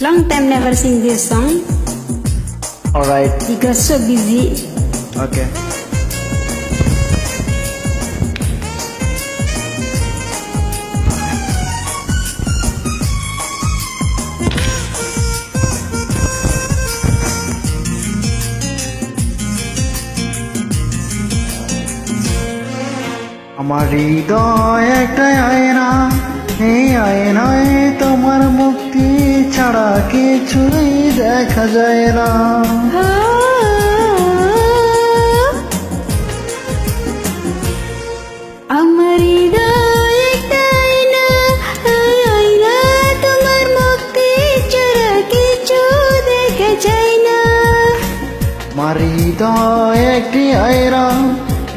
Long time never sing this song Alright, because so busy. okay. আমার হৃদয় একটা আয়না। এই আয়নায় তোমার মুক্তি ছাড়া কিছুই দেখা যায় না।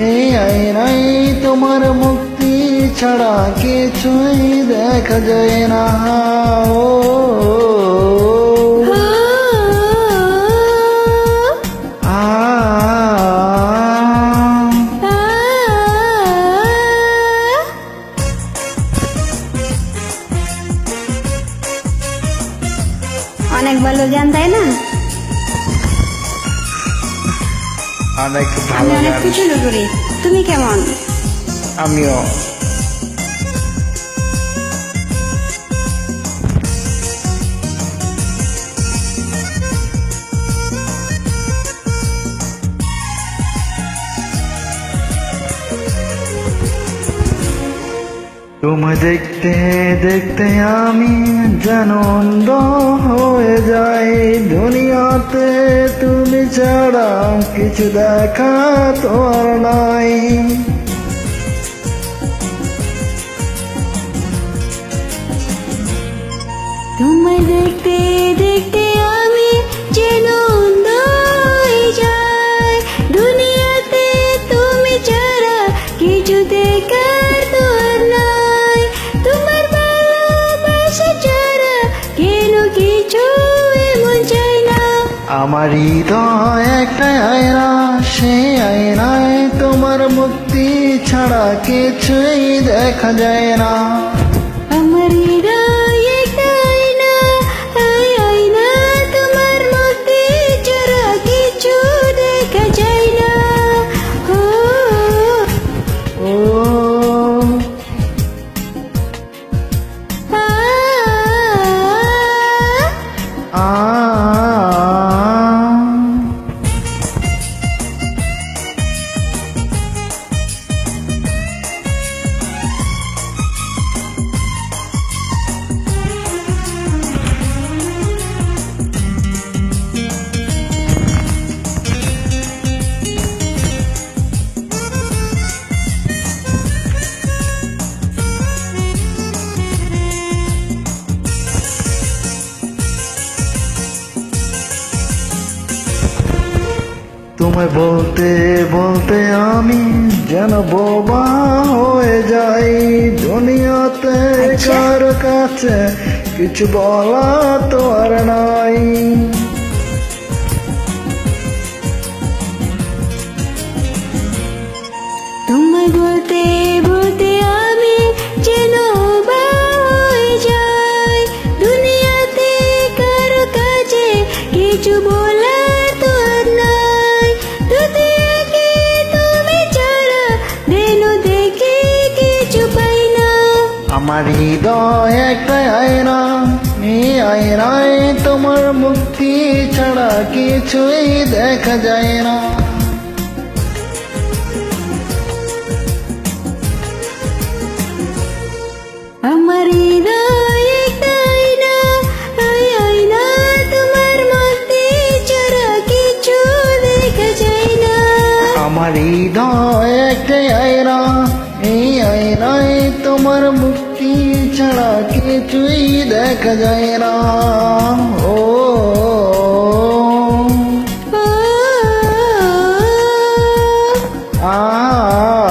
এই আয়নায় তোমার মুক্তি ছাড়া কিছুই দেখা যায় না। ও, অনেক ভালো গান তাই না? অনেক আমি ভালো অনেক কিছু তুমি কেমন? আমিও। তোমায় দেখতে দেখতে আমি যেন অন্ধ হয়ে যাই। দুনিয়াতে তুমি ছাড়া কিছু দেখা তো আর নাই। তোমায় দেখতে আমার হৃদয় একটা আয়না সে আয়নায় তোমার মুক্তি ছাড়া কিছুই দেখা যায় না। তোমায় বলতে বলতে আমি যেন বোবা হয়ে যাই দুনিয়াতে আচ্ছা। কার কাছে কিছু বলা তো আর নাই আমার হৃদয় একটা আয়না এই আয়নায় তোমার মুক্তি ছাড়া কিছুই দেখা যায় না। আমার হৃদয় আয়না, আয়না তোমার মুক্তি ছাড়া কিছু দেখা যায় না। আমার হৃদয় একটা আয়না এই আয়নায় তোমার মুক্তি কিছুই দেখা যায় না ও আ